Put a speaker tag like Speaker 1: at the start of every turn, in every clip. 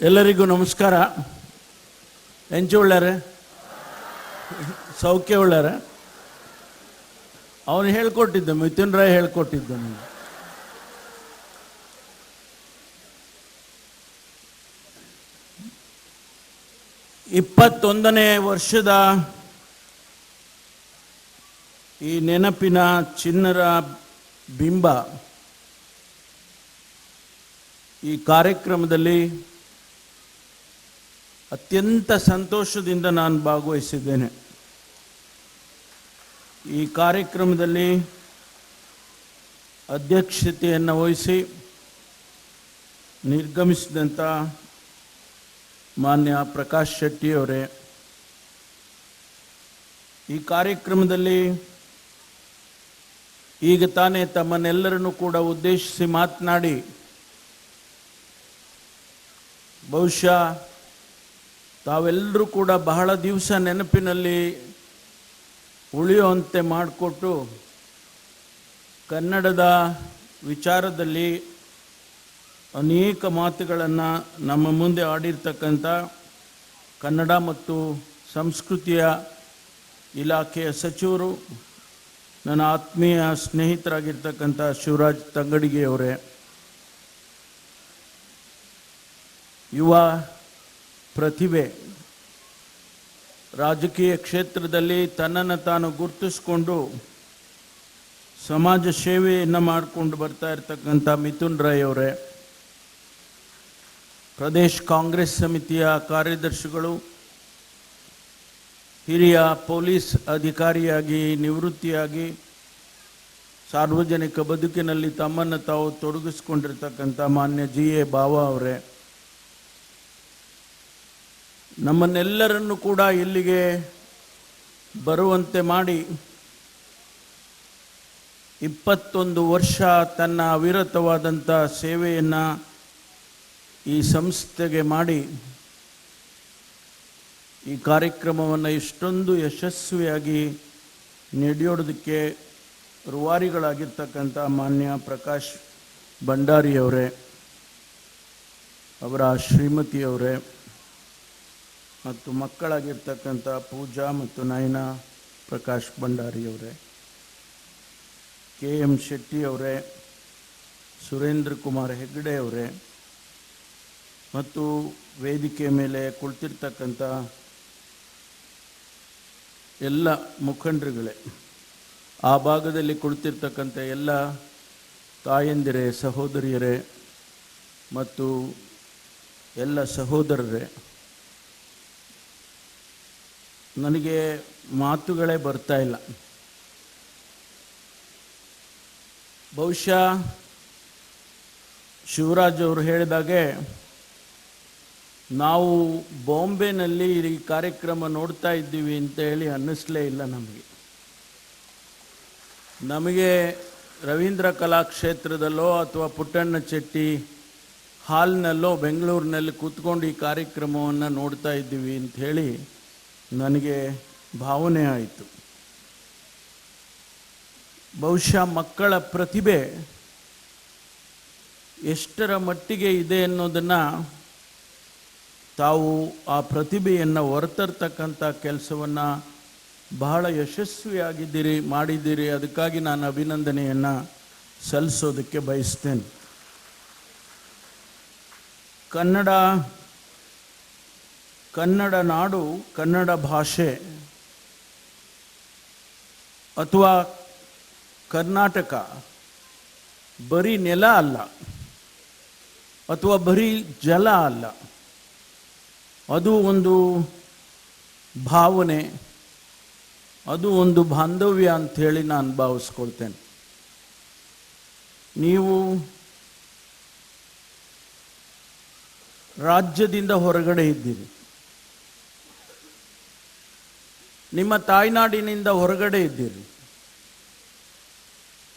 Speaker 1: ಎಲ್ಲರಿಗೂ ನಮಸ್ಕಾರ. ಎಂಚು ಉಳ್ಳಾರೆ ಸೌಖ್ಯ ಉಳ್ಳಾರೆ ಅವನು ಹೇಳ್ಕೊಟ್ಟಿದ್ದ, ಮಿಥುನ್ ರಾಯ್ ಹೇಳ್ಕೊಟ್ಟಿದ್ದ ನನಗೆ ಇಪ್ಪತ್ತೊಂದನೇ ವರ್ಷದ ಈ ನೆನಪಿನ ಚಿನ್ನರ ಬಿಂಬ ಈ ಕಾರ್ಯಕ್ರಮದಲ್ಲಿ ಅತ್ಯಂತ ಸಂತೋಷದಿಂದ ನಾನು ಭಾಗವಹಿಸಿದ್ದೇನೆ. ಈ ಕಾರ್ಯಕ್ರಮದಲ್ಲಿ ಅಧ್ಯಕ್ಷತೆಯನ್ನು ವಹಿಸಿ ನಿರ್ಗಮಿಸಿದಂಥ ಮಾನ್ಯ ಪ್ರಕಾಶ್ ಶೆಟ್ಟಿಯವರೇ ಈ ಕಾರ್ಯಕ್ರಮದಲ್ಲಿ ಈಗ ತಾನೇ ತಮ್ಮನ್ನೆಲ್ಲರನ್ನು ಕೂಡ ಉದ್ದೇಶಿಸಿ ಮಾತನಾಡಿ, ಬಹುಶಃ ತಾವೆಲ್ಲರೂ ಕೂಡ ಬಹಳ ದಿವಸ ನೆನಪಿನಲ್ಲಿ ಉಳಿಯುವಂತೆ ಮಾಡಿಕೊಟ್ಟು ಕನ್ನಡದ ವಿಚಾರದಲ್ಲಿ ಅನೇಕ ಮಾತುಗಳನ್ನು ನಮ್ಮ ಮುಂದೆ ಆಡಿರ್ತಕ್ಕಂಥ ಕನ್ನಡ ಮತ್ತು ಸಂಸ್ಕೃತಿಯ ಇಲಾಖೆಯ ಸಚಿವರು, ನನ್ನ ಆತ್ಮೀಯ ಸ್ನೇಹಿತರಾಗಿರ್ತಕ್ಕಂಥ ಶಿವರಾಜ್ ತಂಗಡಿಗೆಯವರೇ ಯುವ ಪ್ರತಿಭೆ. ರಾಜಕೀಯ ಕ್ಷೇತ್ರದಲ್ಲಿ ತನ್ನನ್ನು ತಾನು ಗುರುತಿಸ್ಕೊಂಡು ಸಮಾಜ ಸೇವೆಯನ್ನು ಮಾಡಿಕೊಂಡು ಬರ್ತಾ ಇರತಕ್ಕಂಥ ಮಿಥುನ್ ರಾಯ್ ಅವರೇ, ಪ್ರದೇಶ್ ಕಾಂಗ್ರೆಸ್ ಸಮಿತಿಯ ಕಾರ್ಯದರ್ಶಿಗಳು, ಹಿರಿಯ ಪೊಲೀಸ್ ಅಧಿಕಾರಿಯಾಗಿ, ನಿವೃತ್ತಿಯಾಗಿ, ಸಾರ್ವಜನಿಕ ಬದುಕಿನಲ್ಲಿ ತಮ್ಮನ್ನು ತಾವು ತೊಡಗಿಸ್ಕೊಂಡಿರ್ತಕ್ಕಂಥ ಮಾನ್ಯ ಜಿ ಎ ಬಾವ ಅವರೇ ನಮ್ಮನ್ನೆಲ್ಲರನ್ನು ಕೂಡ ಇಲ್ಲಿಗೆ ಬರುವಂತೆ ಮಾಡಿ ಇಪ್ಪತ್ತೊಂದು ವರ್ಷ ತನ್ನ ಅವಿರತವಾದಂಥ ಸೇವೆಯನ್ನು ಈ ಸಂಸ್ಥೆಗೆ ಮಾಡಿ ಈ ಕಾರ್ಯಕ್ರಮವನ್ನು ಇಷ್ಟೊಂದು ಯಶಸ್ವಿಯಾಗಿ ನಡೆಯೋದಕ್ಕೆ ರೂವಾರಿಗಳಾಗಿರ್ತಕ್ಕಂಥ ಮಾನ್ಯ ಪ್ರಕಾಶ್ ಭಂಡಾರಿಯವರೇ, ಅವರ ಶ್ರೀಮತಿಯವರೇ ಮತ್ತು ಮಕ್ಕಳಾಗಿರ್ತಕ್ಕಂಥ ಪೂಜಾ ಮತ್ತು ನಯನ ಪ್ರಕಾಶ್ ಭಂಡಾರಿಯವರೇ, ಕೆ ಎಂ ಶೆಟ್ಟಿ ಅವರೇ, ಸುರೇಂದ್ರ ಕುಮಾರ್ ಹೆಗ್ಡೆಯವರೇ ಮತ್ತು ವೇದಿಕೆ ಮೇಲೆ ಕುಳಿತಿರ್ತಕ್ಕಂಥ ಎಲ್ಲ ಮುಖಂಡರುಗಳೇ, ಆ ಭಾಗದಲ್ಲಿ ಕುಳಿತಿರ್ತಕ್ಕಂಥ ಎಲ್ಲ ತಾಯಂದಿರೇ, ಸಹೋದರಿಯರೇ ಮತ್ತು ಎಲ್ಲ ಸಹೋದರರೇ ನನಗೆ ಮಾತುಗಳೇ ಬರ್ತಾ ಇಲ್ಲ. ಬಹುಶಃ ಶಿವರಾಜ್ ಅವರು ಹೇಳಿದಾಗೆ, ನಾವು ಬಾಂಬೆನಲ್ಲಿ ಈ ಕಾರ್ಯಕ್ರಮ ನೋಡ್ತಾ ಇದ್ದೀವಿ ಅಂತ ಹೇಳಿ ಅನ್ನಿಸ್ಲೇ ಇಲ್ಲ ನಮಗೆ. ನಮಗೆ ರವೀಂದ್ರ ಕಲಾಕ್ಷೇತ್ರದಲ್ಲೋ ಅಥವಾ ಪುಟ್ಟಣ್ಣ ಚೆಟ್ಟಿ ಹಾಲ್ನಲ್ಲೋ ಬೆಂಗಳೂರಿನಲ್ಲಿ ಕೂತ್ಕೊಂಡು ಈ ಕಾರ್ಯಕ್ರಮವನ್ನು ನೋಡ್ತಾ ಇದ್ದೀವಿ ಅಂತ ಹೇಳಿ ನನಗೆ ಭಾವನೆ ಆಯಿತು. ಬಹುಶಃ ಮಕ್ಕಳ ಪ್ರತಿಭೆ ಎಷ್ಟರ ಮಟ್ಟಿಗೆ ಇದೆ ಅನ್ನೋದನ್ನು ತಾವು ಆ ಪ್ರತಿಭೆಯನ್ನು ಹೊರತರ್ತಕ್ಕಂಥ ಕೆಲಸವನ್ನು ಬಹಳ ಯಶಸ್ವಿಯಾಗಿದ್ದೀರಿ, ಮಾಡಿದ್ದೀರಿ. ಅದಕ್ಕಾಗಿ ನಾನು ಅಭಿನಂದನೆಯನ್ನು ಸಲ್ಲಿಸೋದಕ್ಕೆ ಬಯಸ್ತೇನೆ. ಕನ್ನಡ ಕನ್ನಡ ನಾಡು ಕನ್ನಡ ಭಾಷೆ ಅಥವಾ ಕರ್ನಾಟಕ ಬರೀ ನೆಲ ಅಲ್ಲ ಅಥವಾ ಬರೀ ಜಲ ಅಲ್ಲ. ಅದು ಒಂದು ಭಾವನೆ, ಅದು ಒಂದು ಬಾಂಧವ್ಯ ಅಂಥೇಳಿ ನಾನು ಭಾವಿಸ್ಕೊಳ್ತೇನೆ. ನೀವು ರಾಜ್ಯದಿಂದ ಹೊರಗಡೆ ಇದ್ದೀರಿ. ನಿಮ್ಮ ತಾಯ್ನಾಡಿನಿಂದ ಹೊರಗಡೆ ಇದ್ದೀರಿ.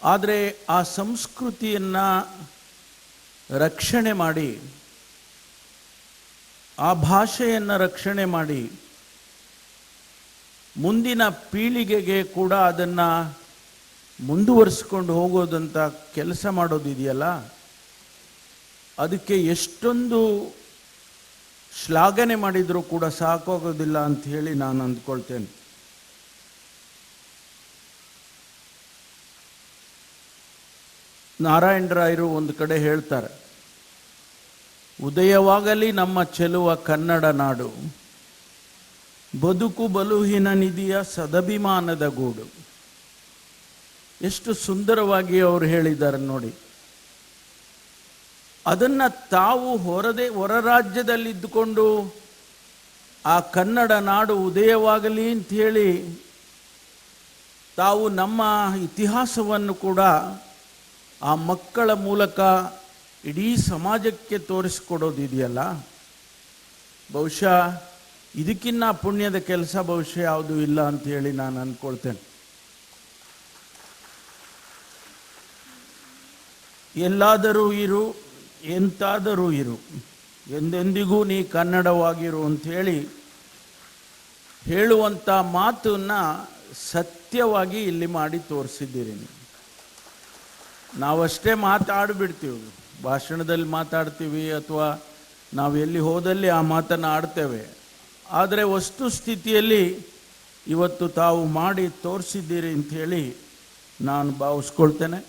Speaker 1: ಆದರೆ ಆ ಸಂಸ್ಕೃತಿಯನ್ನು ರಕ್ಷಣೆ ಮಾಡಿ, ಆ ಭಾಷೆಯನ್ನು ರಕ್ಷಣೆ ಮಾಡಿ, ಮುಂದಿನ ಪೀಳಿಗೆಗೆ ಕೂಡ ಅದನ್ನು ಮುಂದುವರಿಸ್ಕೊಂಡು ಹೋಗೋದಂಥ ಕೆಲಸ ಮಾಡೋದಿದೆಯಲ್ಲ? ಅದಕ್ಕೆ ಎಷ್ಟೊಂದು ಶ್ಲಾಘನೆ ಮಾಡಿದರೂ ಕೂಡ ಸಾಕಾಗೋದಿಲ್ಲ ಅಂತ ಹೇಳಿ ನಾನು ಅಂದ್ಕೊಳ್ತೇನೆ. ನಾರಾಯಣರಾಯರು ಒಂದು ಕಡೆ ಹೇಳ್ತಾರೆ, ಉದಯವಾಗಲಿ ನಮ್ಮ ಚೆಲುವ ಕನ್ನಡ ನಾಡು. ಬದುಕು ಬಲುಹಿನ ನಿಧಿಯ ಸದಭಿಮಾನದ ಗೂಡು. ಎಷ್ಟು ಸುಂದರವಾಗಿ ಅವರು ಹೇಳಿದ್ದಾರೆ ನೋಡಿ. ಅದನ್ನ ತಾವು ಹೊರದೆ, ಹೊರ ರಾಜ್ಯದಲ್ಲಿದ್ದುಕೊಂಡು ಆ ಕನ್ನಡ ನಾಡು ಉದಯವಾಗಲಿ ಅಂತ ಹೇಳಿ ತಾವು ನಮ್ಮ ಇತಿಹಾಸವನ್ನು ಕೂಡ ಆ ಮಕ್ಕಳ ಮೂಲಕ ಇಡೀ ಸಮಾಜಕ್ಕೆ ತೋರಿಸ್ಕೊಡೋದಿದೆಯಲ್ಲ ಬಹುಶಃ ಇದಕ್ಕಿನ್ನ ಪುಣ್ಯದ ಕೆಲಸ ಬಹುಶಃ ಯಾವುದೂ ಇಲ್ಲ ಅಂತ ಹೇಳಿ ನಾನು ಅಂದ್ಕೊಳ್ತೇನೆ ಎಲ್ಲಾದರೂ ಇರು, ಎಂತಾದರೂ ಇರು, ಎಂದೆಂದಿಗೂ ನೀ ಕನ್ನಡವಾಗಿರು ಅಂಥೇಳಿ ಹೇಳುವಂಥ ಮಾತನ್ನು ಸತ್ಯವಾಗಿ ಇಲ್ಲಿ ಮಾಡಿ ತೋರಿಸಿದ್ದೀರಿ ನಾವಷ್ಟೇ ಮಾತಾಡಿಬಿಡ್ತೀವಿ. ಭಾಷಣದಲ್ಲಿ ಮಾತಾಡ್ತೀವಿ ಅಥವಾ ನಾವು ಎಲ್ಲಿ ಹೋದಲ್ಲಿ ಆ ಮಾತನ್ನು ಆಡ್ತೇವೆ. ಆದರೆ ವಸ್ತುಸ್ಥಿತಿಯಲ್ಲಿ ಇವತ್ತು ತಾವು ಮಾಡಿ ತೋರಿಸಿದ್ದೀರಿ ಅಂಥೇಳಿ ನಾನು ಭಾವಿಸ್ಕೊಳ್ತೇನೆ.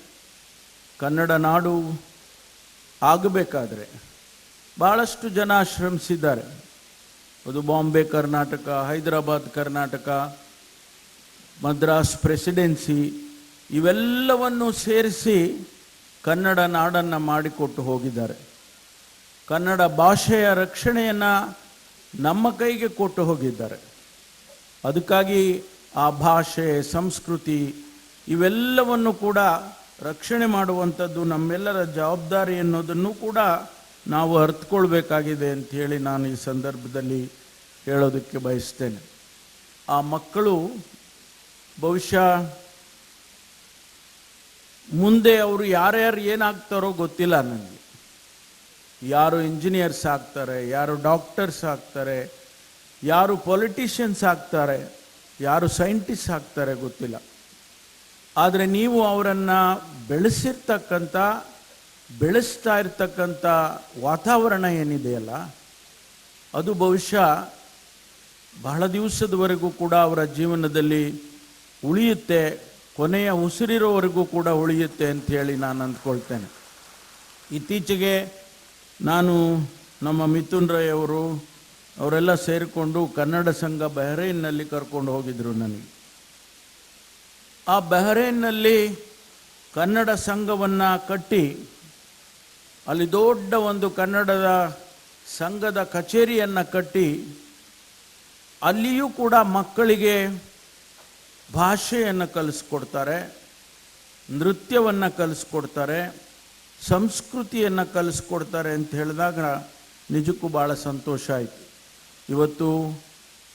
Speaker 1: ಕನ್ನಡ ನಾಡು ಆಗಬೇಕಾದ್ರೆ ಭಾಳಷ್ಟು ಜನ ಶ್ರಮಿಸಿದ್ದಾರೆ. ಅದು ಬಾಂಬೆ, ಕರ್ನಾಟಕ, ಹೈದರಾಬಾದ್, ಕರ್ನಾಟಕ, ಮದ್ರಾಸ್, ಪ್ರೆಸಿಡೆನ್ಸಿ ಇವೆಲ್ಲವನ್ನು ಸೇರಿಸಿ ಕನ್ನಡ ನಾಡನ್ನು ಮಾಡಿಕೊಟ್ಟು ಹೋಗಿದ್ದಾರೆ. ಕನ್ನಡ ಭಾಷೆಯ ರಕ್ಷಣೆಯನ್ನು ನಮ್ಮ ಕೈಗೆ ಕೊಟ್ಟು ಹೋಗಿದ್ದಾರೆ. ಅದಕ್ಕಾಗಿ ಆ ಭಾಷೆ, ಸಂಸ್ಕೃತಿ ಇವೆಲ್ಲವನ್ನು ಕೂಡ ರಕ್ಷಣೆ ಮಾಡುವಂಥದ್ದು ನಮ್ಮೆಲ್ಲರ ಜವಾಬ್ದಾರಿ ಅನ್ನೋದನ್ನು ಕೂಡ ನಾವು ಅರ್ಥಕೊಳ್ಬೇಕಾಗಿದೆ ಅಂತ ಹೇಳಿ ನಾನು ಈ ಸಂದರ್ಭದಲ್ಲಿ ಹೇಳೋದಕ್ಕೆ ಬಯಸ್ತೇನೆ. ಆ ಮಕ್ಕಳು ಬಹುಶಃ ಮುಂದೆ ಅವರು ಯಾರ್ಯಾರು ಏನಾಗ್ತಾರೋ ಗೊತ್ತಿಲ್ಲ ನನಗೆ. ಯಾರು ಇಂಜಿನಿಯರ್ಸ್ ಆಗ್ತಾರೆ, ಯಾರು ಡಾಕ್ಟರ್ಸ್ ಆಗ್ತಾರೆ, ಯಾರು ಪೊಲಿಟಿಷಿಯನ್ಸ್ ಆಗ್ತಾರೆ, ಯಾರು ಸೈಂಟಿಸ್ಟ್ ಆಗ್ತಾರೆ ಗೊತ್ತಿಲ್ಲ. ಆದರೆ ನೀವು ಅವರನ್ನು ಬೆಳೆಸಿರ್ತಕ್ಕಂಥ, ಬೆಳೆಸ್ತಾ ಇರ್ತಕ್ಕಂಥ ವಾತಾವರಣ ಏನಿದೆಯಲ್ಲ, ಅದು ಬಹುಶಃ ಬಹಳ ದಿವಸದವರೆಗೂ ಕೂಡ ಅವರ ಜೀವನದಲ್ಲಿ ಉಳಿಯುತ್ತೆ ಕೊನೆಯ ಉಸಿರಿರೋವರೆಗೂ ಕೂಡ ಉಳಿಯುತ್ತೆ ಹೇಳಿ ನಾನು ಅಂದ್ಕೊಳ್ತೇನೆ. ಇತ್ತೀಚೆಗೆ ನಾನು ನಮ್ಮ ಮಿಥುನ್ ರೈ ಅವರು, ಅವರೆಲ್ಲ ಸೇರಿಕೊಂಡು ಕನ್ನಡ ಸಂಘ ಬಹರೈನ್ನಲ್ಲಿ ಕರ್ಕೊಂಡು ಹೋಗಿದ್ದರು ನನಗೆ. ಆ ಬಹರೈನ್ನಲ್ಲಿ ಕನ್ನಡ ಸಂಘವನ್ನು ಕಟ್ಟಿ, ಅಲ್ಲಿ ದೊಡ್ಡ ಒಂದು ಕನ್ನಡದ ಸಂಘದ ಕಚೇರಿಯನ್ನು ಕಟ್ಟಿ, ಅಲ್ಲಿಯೂ ಕೂಡ ಮಕ್ಕಳಿಗೆ ಭಾಷೆಯನ್ನು ಕಲಿಸ್ಕೊಡ್ತಾರೆ, ನೃತ್ಯವನ್ನು ಕಲಿಸ್ಕೊಡ್ತಾರೆ, ಸಂಸ್ಕೃತಿಯನ್ನು ಕಲಿಸ್ಕೊಡ್ತಾರೆ ಅಂತ ಹೇಳಿದಾಗ ನಿಜಕ್ಕೂ ಭಾಳ ಸಂತೋಷ ಆಯಿತು. ಇವತ್ತು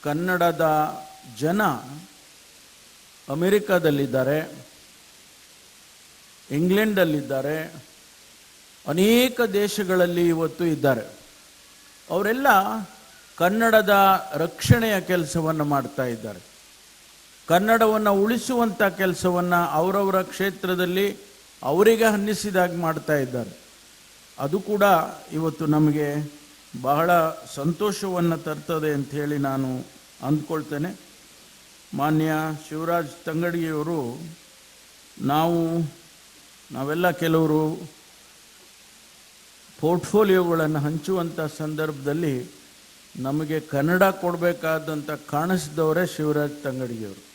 Speaker 1: ಕನ್ನಡದ ಜನ ಅಮೆರಿಕದಲ್ಲಿದ್ದಾರೆ, ಇಂಗ್ಲೆಂಡಲ್ಲಿದ್ದಾರೆ, ಅನೇಕ ದೇಶಗಳಲ್ಲಿ ಇವತ್ತು ಇದ್ದಾರೆ. ಅವರೆಲ್ಲ ಕನ್ನಡದ ರಕ್ಷಣೆಯ ಕೆಲಸವನ್ನು ಮಾಡ್ತಾ ಇದ್ದಾರೆ. ಕನ್ನಡವನ್ನು ಉಳಿಸುವಂಥ ಕೆಲಸವನ್ನು ಅವರವರ ಕ್ಷೇತ್ರದಲ್ಲಿ ಅವರಿಗೆ ಹನ್ನಿಸಿದಾಗಿ ಮಾಡ್ತಾ ಇದ್ದಾರೆ. ಅದು ಕೂಡ ಇವತ್ತು ನಮಗೆ ಬಹಳ ಸಂತೋಷವನ್ನು ತರ್ತದೆ ಅಂತ ಹೇಳಿ ನಾನು ಅಂದ್ಕೊಳ್ತೇನೆ. ಮಾನ್ಯ ಶಿವರಾಜ್ ತಂಗಡಿಯವರು, ನಾವು, ನಾವೆಲ್ಲ ಕೆಲವರು ಪೋರ್ಟ್ಫೋಲಿಯೋಗಳನ್ನು ಹಂಚುವಂಥ ಸಂದರ್ಭದಲ್ಲಿ ನಮಗೆ ಕನ್ನಡ ಕೊಡಬೇಕಾದಂಥ ಕಾಣಿಸಿದವರೇ ಶಿವರಾಜ್ ತಂಗಡಿಯವರು.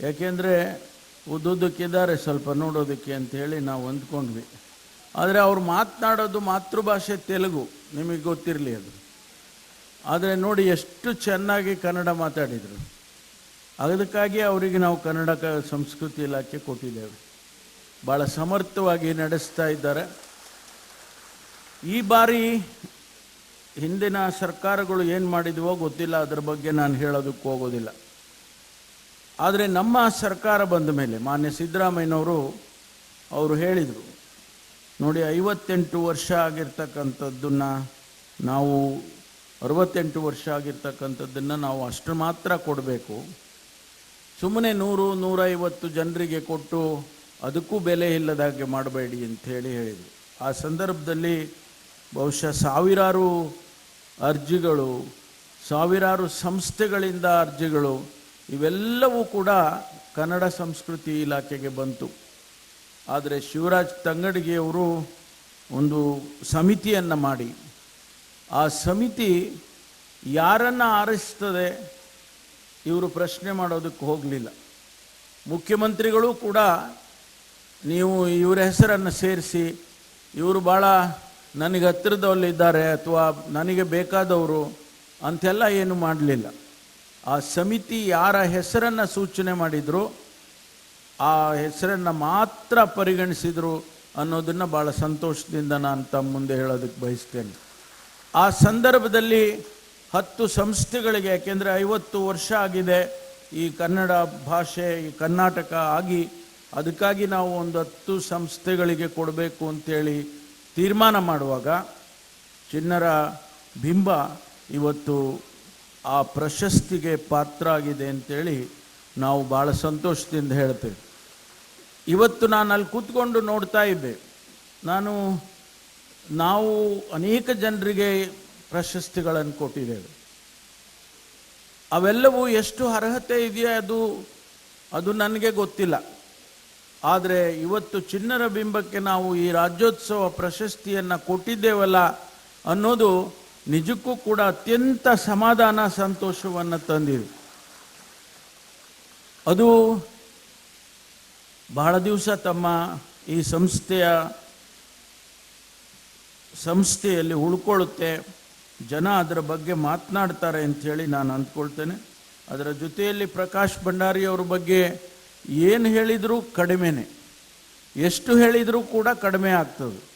Speaker 1: ಯಾಕೆಂದರೆ ಉದ್ದುದ್ದಕ್ಕಿದ್ದಾರೆ ಸ್ವಲ್ಪ ನೋಡೋದಕ್ಕೆ ಅಂತ ಹೇಳಿ ನಾವು ಅಂದ್ಕೊಂಡ್ವಿ. ಆದರೆ ಅವ್ರು ಮಾತನಾಡೋದು ಮಾತೃಭಾಷೆ ತೆಲುಗು, ನಿಮಗೆ ಗೊತ್ತಿರಲಿ ಅದು. ಆದರೆ ನೋಡಿ ಎಷ್ಟು ಚೆನ್ನಾಗಿ ಕನ್ನಡ ಮಾತಾಡಿದರು. ಅದಕ್ಕಾಗಿ ಅವರಿಗೆ ನಾವು ಕನ್ನಡ ಸಂಸ್ಕೃತಿ ಇಲಾಖೆ ಕೊಟ್ಟಿದ್ದೇವೆ. ಭಾಳ ಸಮರ್ಥವಾಗಿ ನಡೆಸ್ತಾ ಇದ್ದಾರೆ. ಈ ಬಾರಿ ಹಿಂದಿನ ಸರ್ಕಾರಗಳು ಏನು ಮಾಡಿದ್ವೋ ಗೊತ್ತಿಲ್ಲ, ಅದರ ಬಗ್ಗೆ ನಾನು ಹೇಳೋದಕ್ಕೆ ಹೋಗೋದಿಲ್ಲ. ಆದರೆ ನಮ್ಮ ಸರ್ಕಾರ ಬಂದ ಮೇಲೆ, ಮಾನ್ಯ ಸಿದ್ದರಾಮಯ್ಯನವರು ಅವರು ಹೇಳಿದರು, ನೋಡಿ ಐವತ್ತೆಂಟು ವರ್ಷ ಆಗಿರ್ತಕ್ಕಂಥದ್ದನ್ನು ನಾವು, ಅರವತ್ತೆಂಟು ವರ್ಷ ಆಗಿರ್ತಕ್ಕಂಥದ್ದನ್ನು ನಾವು ಅಷ್ಟು ಮಾತ್ರ ಕೊಡಬೇಕು. ಸುಮ್ಮನೆ ನೂರು, ನೂರೈವತ್ತು ಜನರಿಗೆ ಕೊಟ್ಟು ಅದಕ್ಕೂ ಬೆಲೆ ಇಲ್ಲದಾಗೆ ಮಾಡಬೇಡಿ ಅಂಥೇಳಿ ಹೇಳಿ ಹೇಳಿದರು. ಆ ಸಂದರ್ಭದಲ್ಲಿ ಬಹುಶಃ ಸಾವಿರಾರು ಅರ್ಜಿಗಳು, ಸಾವಿರಾರು ಸಂಸ್ಥೆಗಳಿಂದ ಅರ್ಜಿಗಳು ಇವೆಲ್ಲವೂ ಕೂಡ ಕನ್ನಡ ಸಂಸ್ಕೃತಿ ಇಲಾಖೆಗೆ ಬಂತು. ಆದರೆ ಶಿವರಾಜ್ ತಂಗಡಿಗೆಯವರು ಒಂದು ಸಮಿತಿಯನ್ನು ಮಾಡಿ. ಆ ಸಮಿತಿ ಯಾರನ್ನು ಆರಿಸ್ತದೆ ಇವರು ಪ್ರಶ್ನೆ ಮಾಡೋದಕ್ಕೆ ಹೋಗಲಿಲ್ಲ. ಮುಖ್ಯಮಂತ್ರಿಗಳು ಕೂಡ ನೀವು ಇವರ ಹೆಸರನ್ನು ಸೇರಿಸಿ, ಇವರು ಭಾಳ ನನಗೆ ಹತ್ತಿರದವಲ್ಲಿದ್ದಾರೆ ಅಥವಾ ನನಗೆ ಬೇಕಾದವರು ಅಂತೆಲ್ಲ ಏನು ಮಾಡಲಿಲ್ಲ. ಆ ಸಮಿತಿ ಯಾರ ಹೆಸರನ್ನು ಸೂಚನೆ ಮಾಡಿದ್ರು, ಆ ಹೆಸರನ್ನು ಮಾತ್ರ ಪರಿಗಣಿಸಿದರು ಅನ್ನೋದನ್ನು ಭಾಳ ಸಂತೋಷದಿಂದ ನಾನು ತಮ್ಮ ಮುಂದೆ ಹೇಳೋದಕ್ಕೆ ಬಯಸ್ತೇನೆ. ಆ ಸಂದರ್ಭದಲ್ಲಿ ಹತ್ತು ಸಂಸ್ಥೆಗಳಿಗೆ, ಯಾಕೆಂದರೆ ಐವತ್ತು ವರ್ಷ ಆಗಿದೆ, ಈ ಕನ್ನಡ ಭಾಷೆ, ಈ ಕರ್ನಾಟಕ ಆಗಿ, ಅದಕ್ಕಾಗಿ ನಾವು ಒಂದು ಹತ್ತು ಸಂಸ್ಥೆಗಳಿಗೆ ಕೊಡಬೇಕು ಅಂತೇಳಿ ತೀರ್ಮಾನ ಮಾಡುವಾಗ ಚಿನ್ನರ ಬಿಂಬ ಇವತ್ತು ಆ ಪ್ರಶಸ್ತಿಗೆ ಪಾತ್ರ ಆಗಿದೆ ಅಂತೇಳಿ ನಾವು ಭಾಳ ಸಂತೋಷದಿಂದ ಹೇಳ್ತೇವೆ. ಇವತ್ತು ನಾನು ಅಲ್ಲಿ ಕೂತ್ಕೊಂಡು ನೋಡ್ತಾ ಇದ್ದೆ. ನಾನು, ನಾವು ಅನೇಕ ಜನರಿಗೆ ಪ್ರಶಸ್ತಿಗಳನ್ನು ಕೊಟ್ಟಿದ್ದೇವೆ. ಅವೆಲ್ಲವೂ ಎಷ್ಟು ಅರ್ಹತೆ ಇದೆಯಾ ಅದು ಅದು ನನಗೆ ಗೊತ್ತಿಲ್ಲ. ಆದರೆ ಇವತ್ತು ಚಿನ್ನರ ಬಿಂಬಕ್ಕೆ ನಾವು ಈ ರಾಜ್ಯೋತ್ಸವ ಪ್ರಶಸ್ತಿಯನ್ನು ಕೊಟ್ಟಿದ್ದೇವಲ್ಲ ಅನ್ನೋದು ನಿಜಕ್ಕೂ ಕೂಡ ಅತ್ಯಂತ ಸಮಾಧಾನ ಸಂತೋಷವನ್ನು ತಂದಿದೆ. ಅದು ಬಹಳ ದಿವಸ ತಮ್ಮ ಈ ಸಂಸ್ಥೆಯ ಸಂಸ್ಥೆಯಲ್ಲಿ ಉಳ್ಕೊಳ್ಳುತ್ತೆ. ಜನ ಅದರ ಬಗ್ಗೆ ಮಾತನಾಡ್ತಾರೆ ಅಂಥೇಳಿ ನಾನು ಅಂದ್ಕೊಳ್ತೇನೆ. ಅದರ ಜೊತೆಯಲ್ಲಿ ಪ್ರಕಾಶ್ ಭಂಡಾರಿಯವ್ರ ಬಗ್ಗೆ ಏನು ಹೇಳಿದರೂ ಕಡಿಮೆನೆ. ಎಷ್ಟು ಹೇಳಿದರೂ ಕೂಡ ಕಡಿಮೆ ಆಗ್ತದೆ.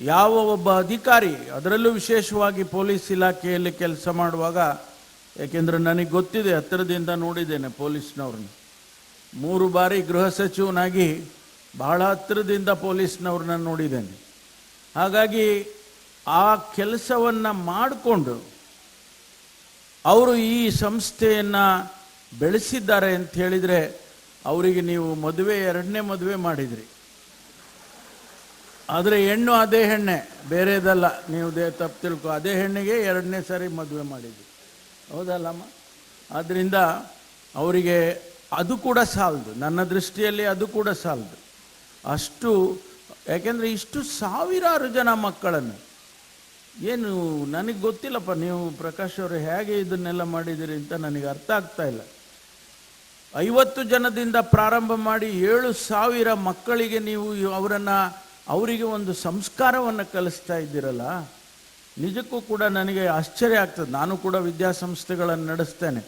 Speaker 1: ಯಾವ ಒಬ್ಬ ಅಧಿಕಾರಿ, ಅದರಲ್ಲೂ ವಿಶೇಷವಾಗಿ ಪೊಲೀಸ್ ಇಲಾಖೆಯಲ್ಲಿ ಕೆಲಸ ಮಾಡುವಾಗ, ಏಕೆಂದರೆ ನನಗೆ ಗೊತ್ತಿದೆ, ಹತ್ತಿರದಿಂದ ನೋಡಿದ್ದೇನೆ ಪೊಲೀಸ್ನವ್ರನ್ನ. ಮೂರು ಬಾರಿ ಗೃಹ ಸಚಿವನಾಗಿ ಬಹಳ ಹತ್ತಿರದಿಂದ ಪೊಲೀಸ್ನವ್ರನ್ನ ನೋಡಿದ್ದೇನೆ. ಹಾಗಾಗಿ ಆ ಕೆಲಸವನ್ನು ಮಾಡಿಕೊಂಡು ಅವರು ಈ ಸಂಸ್ಥೆಯನ್ನು ಬೆಳೆಸಿದ್ದಾರೆ ಅಂತ ಹೇಳಿದರೆ, ಅವರಿಗೆ ನೀವು ಮದುವೆ, ಎರಡನೇ ಮದುವೆ ಮಾಡಿದ್ರಿ. ಆದರೆ ಹೆಣ್ಣು ಅದೇ ಹೆಣ್ಣೆ, ಬೇರೆದಲ್ಲ. ನೀವು ದೇ ತಪ್ಪು ತಿಳ್ಕೊ. ಅದೇ ಹೆಣ್ಣಿಗೆ ಎರಡನೇ ಸಾರಿ ಮದುವೆ ಮಾಡಿದ್ವಿ. ಹೌದಲ್ಲಮ್ಮ? ಆದ್ದರಿಂದ ಅವರಿಗೆ ಅದು ಕೂಡ ಸಾಲದು. ನನ್ನ ದೃಷ್ಟಿಯಲ್ಲಿ ಅದು ಕೂಡ ಸಾಲದು. ಅಷ್ಟು, ಯಾಕೆಂದರೆ ಇಷ್ಟು ಸಾವಿರಾರು ಜನ ಮಕ್ಕಳನ್ನು. ಏನು, ನನಗೆ ಗೊತ್ತಿಲ್ಲಪ್ಪ, ನೀವು ಪ್ರಕಾಶ್ ಅವರು ಹೇಗೆ ಇದನ್ನೆಲ್ಲ ಮಾಡಿದ್ದೀರಿ ಅಂತ ನನಗೆ ಅರ್ಥ ಆಗ್ತಾ ಇಲ್ಲ. ಐವತ್ತು ಜನದಿಂದ ಪ್ರಾರಂಭ ಮಾಡಿ ಏಳು ಸಾವಿರ ಮಕ್ಕಳಿಗೆ ನೀವು ಅವರನ್ನು ಅವರಿಗೆ ಒಂದು ಸಂಸ್ಕಾರವನ್ನು ಕಲಿಸ್ತಾ ಇದ್ದೀರಲ್ಲ, ನಿಜಕ್ಕೂ ಕೂಡ ನನಗೆ ಆಶ್ಚರ್ಯ ಆಗ್ತದೆ. ನಾನು ಕೂಡ ವಿದ್ಯಾಸಂಸ್ಥೆಗಳನ್ನು ನಡೆಸ್ತೇನೆ.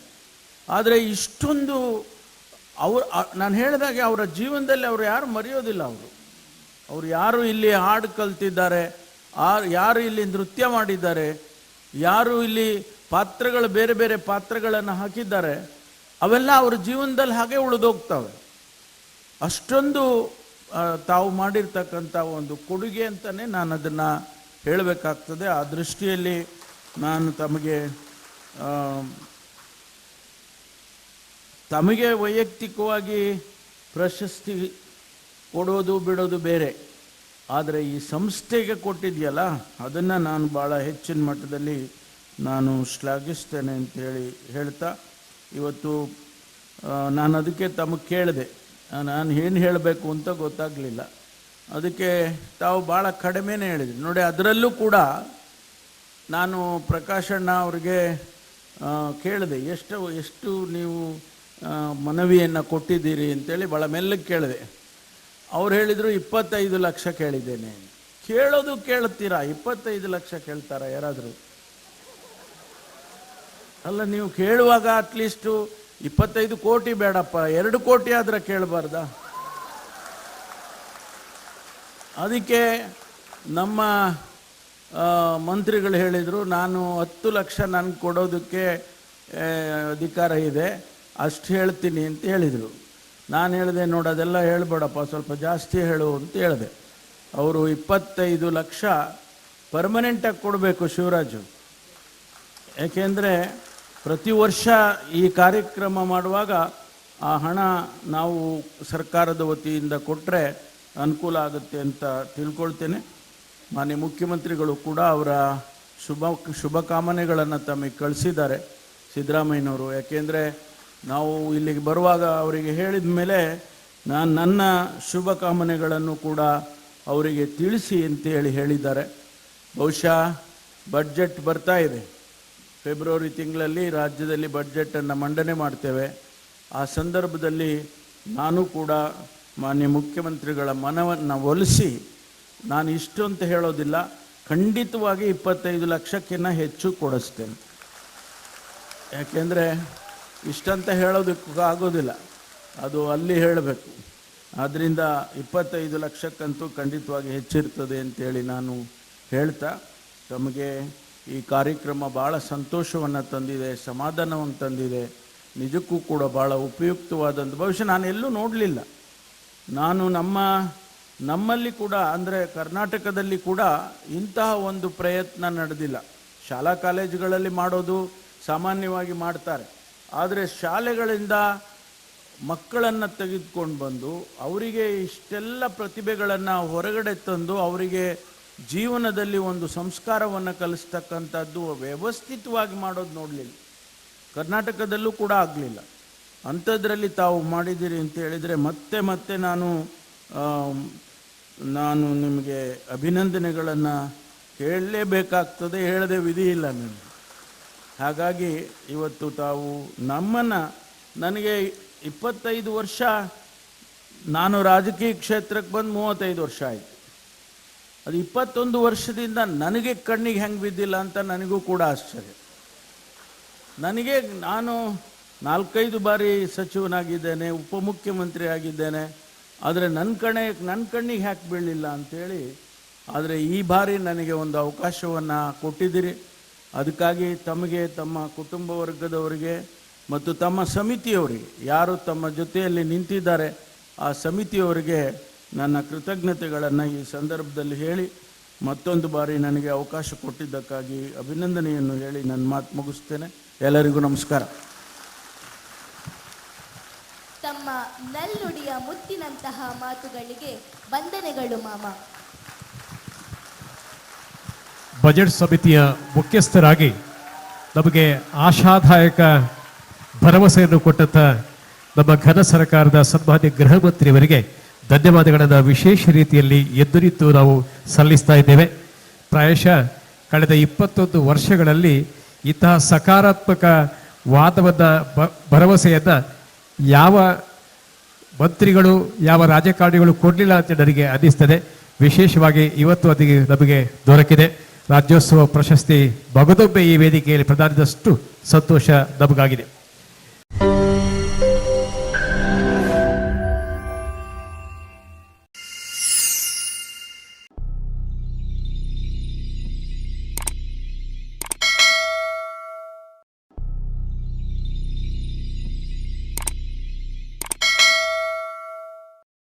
Speaker 1: ಆದರೆ ಇಷ್ಟೊಂದು ಅವ್ರು ನಾನು ಹೇಳಿದಾಗೆ ಅವರ ಜೀವನದಲ್ಲಿ ಅವರು ಯಾರು ಮರೆಯೋದಿಲ್ಲ ಅವರು. ಅವರು ಯಾರು ಇಲ್ಲಿ ಹಾಡು ಕಲ್ತಿದ್ದಾರೆ ಯಾರು ಇಲ್ಲಿ ನೃತ್ಯ ಮಾಡಿದ್ದಾರೆ, ಯಾರು ಇಲ್ಲಿ ಪಾತ್ರಗಳು, ಬೇರೆ ಬೇರೆ ಪಾತ್ರಗಳನ್ನು ಹಾಕಿದ್ದಾರೆ, ಅವೆಲ್ಲ ಅವ್ರ ಜೀವನದಲ್ಲಿ ಹಾಗೆ ಉಳಿದೋಗ್ತವೆ. ಅಷ್ಟೊಂದು ತಾವು ಮಾಡಿರ್ತಕ್ಕಂಥ ಒಂದು ಕೊಡುಗೆ ಅಂತಲೇ ನಾನು ಅದನ್ನು ಹೇಳಬೇಕಾಗ್ತದೆ. ಆ ದೃಷ್ಟಿಯಲ್ಲಿ ನಾನು ತಮಗೆ ತಮಗೆ ವೈಯಕ್ತಿಕವಾಗಿ ಪ್ರಶಸ್ತಿ ಕೊಡೋದು ಬಿಡೋದು ಬೇರೆ. ಆದರೆ ಈ ಸಂಸ್ಥೆಗೆ ಕೊಟ್ಟಿದೆಯಲ್ಲ, ಅದನ್ನು ನಾನು ಭಾಳ ಹೆಚ್ಚಿನ ಮಟ್ಟದಲ್ಲಿ ನಾನು ಶ್ಲಾಘಿಸ್ತೇನೆ ಅಂತೇಳಿ ಹೇಳ್ತಾ, ಇವತ್ತು ನಾನು ಅದಕ್ಕೆ ತಮಗೆ ಕೇಳಿದೆ. ನಾನು ಏನು ಹೇಳಬೇಕು ಅಂತ ಗೊತ್ತಾಗಲಿಲ್ಲ. ಅದಕ್ಕೆ ತಾವು ಭಾಳ ಕಡಿಮೆನೇ ಹೇಳಿದ್ರು. ನೋಡಿ, ಅದರಲ್ಲೂ ಕೂಡ ನಾನು ಪ್ರಕಾಶಣ್ಣ ಅವ್ರಿಗೆ ಕೇಳಿದೆ, ಎಷ್ಟು ಎಷ್ಟು ನೀವು ಮನವಿಯನ್ನು ಕೊಟ್ಟಿದ್ದೀರಿ? ಅಂತೇಳಿ ಭಾಳ ಮೆಲ್ಲಗೆ ಕೇಳಿದೆ. ಅವ್ರು ಹೇಳಿದರು, ಇಪ್ಪತ್ತೈದು ಲಕ್ಷ ಕೇಳಿದ್ದೇನೆ. ಕೇಳೋದು ಕೇಳ್ತೀರಾ? ಇಪ್ಪತ್ತೈದು ಲಕ್ಷ ಕೇಳ್ತಾರಾ ಯಾರಾದರೂ? ಅಲ್ಲ, ನೀವು ಕೇಳುವಾಗ ಅಟ್ಲೀಸ್ಟು ಇಪ್ಪತ್ತೈದು ಕೋಟಿ ಬೇಡಪ್ಪ, ಎರಡು ಕೋಟಿ ಆದ್ರೆ ಕೇಳಬಾರ್ದ? ಅದಕ್ಕೆ ನಮ್ಮ ಮಂತ್ರಿಗಳು ಹೇಳಿದರು, ನಾನು ಹತ್ತು ಲಕ್ಷ ನನಗೆ ಕೊಡೋದಕ್ಕೆ ಅಧಿಕಾರ ಇದೆ, ಅಷ್ಟು ಹೇಳ್ತೀನಿ ಅಂತ ಹೇಳಿದರು. ನಾನು ಹೇಳಿದೆ, ನೋಡಿ, ಅದೆಲ್ಲ ಹೇಳ್ಬೇಡಪ್ಪ, ಸ್ವಲ್ಪ ಜಾಸ್ತಿ ಹೇಳು ಅಂತ ಹೇಳಿದೆ. ಅವರು ಇಪ್ಪತ್ತೈದು ಲಕ್ಷ ಪರ್ಮನೆಂಟಾಗಿ ಕೊಡಬೇಕು ಶಿವರಾಜು. ಯಾಕೆಂದರೆ ಪ್ರತಿ ವರ್ಷ ಈ ಕಾರ್ಯಕ್ರಮ ಮಾಡುವಾಗ ಆ ಹಣ ನಾವು ಸರ್ಕಾರದ ವತಿಯಿಂದ ಕೊಟ್ಟರೆ ಅನುಕೂಲ ಆಗುತ್ತೆ ಅಂತ ತಿಳ್ಕೊಳ್ತೇನೆ. ಮಾನ್ಯ ಮುಖ್ಯಮಂತ್ರಿಗಳು ಕೂಡ ಅವರ ಶುಭ ಶುಭಕಾಮನೆಗಳನ್ನು ತಮಗೆ ಕಳಿಸಿದ್ದಾರೆ ಸಿದ್ದರಾಮಯ್ಯನವರು. ಯಾಕೆಂದರೆ ನಾವು ಇಲ್ಲಿಗೆ ಬರುವಾಗ ಅವರಿಗೆ ಹೇಳಿದ ಮೇಲೆ ನಾನು ನನ್ನ ಶುಭಕಾಮನೆಗಳನ್ನು ಕೂಡ ಅವರಿಗೆ ತಿಳಿಸಿ ಅಂತೇಳಿ ಹೇಳಿದ್ದಾರೆ. ಬಹುಶಃ ಬಡ್ಜೆಟ್ ಬರ್ತಾ ಇದೆ. ಫೆಬ್ರವರಿ ತಿಂಗಳಲ್ಲಿ ರಾಜ್ಯದಲ್ಲಿ ಬಡ್ಜೆಟನ್ನು ಮಂಡನೆ ಮಾಡ್ತೇವೆ. ಆ ಸಂದರ್ಭದಲ್ಲಿ ನಾನು ಕೂಡ ಮಾನ್ಯ ಮುಖ್ಯಮಂತ್ರಿಗಳ ಮನವನ್ನು ಒಲಿಸಿ ನಾನು ಇಷ್ಟು ಅಂತ ಹೇಳೋದಿಲ್ಲ, ಖಂಡಿತವಾಗಿ ಇಪ್ಪತ್ತೈದು ಲಕ್ಷಕ್ಕಿಂತ ಹೆಚ್ಚು ಕೊಡಿಸ್ತೇನೆ. ಯಾಕೆಂದರೆ ಇಷ್ಟಂತ ಹೇಳೋದಕ್ಕೂ ಆಗೋದಿಲ್ಲ, ಅದು ಅಲ್ಲಿ ಹೇಳಬೇಕು. ಆದ್ದರಿಂದ ಇಪ್ಪತ್ತೈದು ಲಕ್ಷಕ್ಕಂತೂ ಖಂಡಿತವಾಗಿ ಹೆಚ್ಚಿರ್ತದೆ ಅಂತೇಳಿ ನಾನು ಹೇಳ್ತಾ, ತಮಗೆ ಈ ಕಾರ್ಯಕ್ರಮ ಭಾಳ ಸಂತೋಷವನ್ನು ತಂದಿದೆ, ಸಮಾಧಾನವನ್ನು ತಂದಿದೆ. ನಿಜಕ್ಕೂ ಕೂಡ ಭಾಳ ಉಪಯುಕ್ತವಾದಂಥ ಭವಿಷ್ಯ ನಾನು ಎಲ್ಲೂ ನೋಡಲಿಲ್ಲ. ನಾನು ನಮ್ಮ, ನಮ್ಮಲ್ಲಿ ಕೂಡ, ಅಂದರೆ ಕರ್ನಾಟಕದಲ್ಲಿ ಕೂಡ ಇಂತಹ ಒಂದು ಪ್ರಯತ್ನ ನಡೆದಿಲ್ಲ. ಶಾಲಾ ಕಾಲೇಜುಗಳಲ್ಲಿ ಮಾಡೋದು ಸಾಮಾನ್ಯವಾಗಿ ಮಾಡ್ತಾರೆ. ಆದರೆ ಶಾಲೆಗಳಿಂದ ಮಕ್ಕಳನ್ನು ತೆಗೆದುಕೊಂಡು ಬಂದು, ಅವರಿಗೆ ಇಷ್ಟೆಲ್ಲ ಪ್ರತಿಭೆಗಳನ್ನು ಹೊರಗಡೆ ತಂದು, ಅವರಿಗೆ ಜೀವನದಲ್ಲಿ ಒಂದು ಸಂಸ್ಕಾರವನ್ನು ಕಲಿಸ್ತಕ್ಕಂಥದ್ದು ವ್ಯವಸ್ಥಿತವಾಗಿ ಮಾಡೋದು ನೋಡಲಿಲ್ಲ. ಕರ್ನಾಟಕದಲ್ಲೂ ಕೂಡ ಆಗಲಿಲ್ಲ. ಅಂಥದ್ರಲ್ಲಿ ತಾವು ಮಾಡಿದ್ದೀರಿ ಅಂತ ಹೇಳಿದರೆ ಮತ್ತೆ ಮತ್ತೆ ನಾನು ನಾನು ನಿಮಗೆ ಅಭಿನಂದನೆಗಳನ್ನು ಹೇಳಲೇಬೇಕಾಗ್ತದೆ, ಹೇಳದೆ ವಿಧಿ ಇಲ್ಲ ನನಗೆ. ಹಾಗಾಗಿ ಇವತ್ತು ತಾವು ನಮ್ಮನ್ನು, ನನಗೆ ಇಪ್ಪತ್ತೈದು ವರ್ಷ, ನಾನು ರಾಜಕೀಯ ಕ್ಷೇತ್ರಕ್ಕೆ ಬಂದು ಮೂವತ್ತೈದು ವರ್ಷ ಆಯಿತು. ಅದು ಇಪ್ಪತ್ತೊಂದು ವರ್ಷದಿಂದ ನನಗೆ ಕಣ್ಣಿಗೆ ಹೆಂಗೆ ಬಿದ್ದಿಲ್ಲ ಅಂತ ನನಗೂ ಕೂಡ ಆಶ್ಚರ್ಯ. ನನಗೆ ನಾನು ನಾಲ್ಕೈದು ಬಾರಿ ಸಚಿವನಾಗಿದ್ದೇನೆ, ಉಪಮುಖ್ಯಮಂತ್ರಿ ಆಗಿದ್ದೇನೆ, ಆದರೆ ನನ್ನ ಕಣೆ ನನ್ನ ಕಣ್ಣಿಗೆ ಯಾಕೆ ಬೀಳಲಿಲ್ಲ ಅಂಥೇಳಿ ಆದರೆ ಈ ಬಾರಿ ನನಗೆ ಒಂದು ಅವಕಾಶವನ್ನು ಕೊಟ್ಟಿದ್ದೀರಿ. ಅದಕ್ಕಾಗಿ ತಮಗೆ, ತಮ್ಮ ಕುಟುಂಬ ವರ್ಗದವರಿಗೆ ಮತ್ತು ತಮ್ಮ ಸಮಿತಿಯವರಿಗೆ, ಯಾರು ತಮ್ಮ ಜೊತೆಯಲ್ಲಿ ನಿಂತಿದ್ದಾರೆ, ಆ ಸಮಿತಿಯವರಿಗೆ ನನ್ನ ಕೃತಜ್ಞತೆಗಳನ್ನು ಈ ಸಂದರ್ಭದಲ್ಲಿ ಹೇಳಿ ಮತ್ತೊಂದು ಬಾರಿ ನನಗೆ ಅವಕಾಶ ಕೊಟ್ಟಿದ್ದಕ್ಕಾಗಿ ಅಭಿನಂದನೆಯನ್ನು ಹೇಳಿ ನನ್ನ ಮಾತು ಮುಗಿಸ್ತೇನೆ. ಎಲ್ಲರಿಗೂ ನಮಸ್ಕಾರ.
Speaker 2: ತಮ್ಮ ನಲ್ನುಡಿಯ ಮುತ್ತಿನಂತಹ ಮಾತುಗಳಿಗೆ ವಂದನೆಗಳು ಮಾಮ
Speaker 3: ಬಜೆಟ್ ಸಮಿತಿಯ ಮುಖ್ಯಸ್ಥರಾಗಿ ನಮಗೆ ಆಶಾದಾಯಕ ಭರವಸೆಯನ್ನು ಕೊಟ್ಟಂತ ನಮ್ಮ ಘನ ಸರ್ಕಾರದ ಸನ್ಮಾನ್ಯ ಗೃಹ ಮಂತ್ರಿಯವರಿಗೆ ಧನ್ಯವಾದಗಳನ್ನು ವಿಶೇಷ ರೀತಿಯಲ್ಲಿ ಎದುರಿತ್ತು ನಾವು ಸಲ್ಲಿಸ್ತಾ ಇದ್ದೇವೆ. ಪ್ರಾಯಶಃ ಕಳೆದ ಇಪ್ಪತ್ತೊಂದು ವರ್ಷಗಳಲ್ಲಿ ಇಂತಹ ಸಕಾರಾತ್ಮಕ ವಾದವನ್ನು ಬ, ಭರವಸೆಯನ್ನು ಯಾವ ಮಂತ್ರಿಗಳು, ಯಾವ ರಾಜಕಾರಣಿಗಳು ಕೊಡಲಿಲ್ಲ ಅಂತ ನನಗೆ ಅನ್ನಿಸ್ತದೆ. ವಿಶೇಷವಾಗಿ ಇವತ್ತು ಅದಕ್ಕೆ ನಮಗೆ ದೊರಕಿದೆ. ರಾಜ್ಯೋತ್ಸವ ಪ್ರಶಸ್ತಿ ಬಗದೊಬ್ಬೆ ಈ ವೇದಿಕೆಯಲ್ಲಿ ಪ್ರದಾನದಷ್ಟು ಸಂತೋಷ ನಮಗಾಗಿದೆ.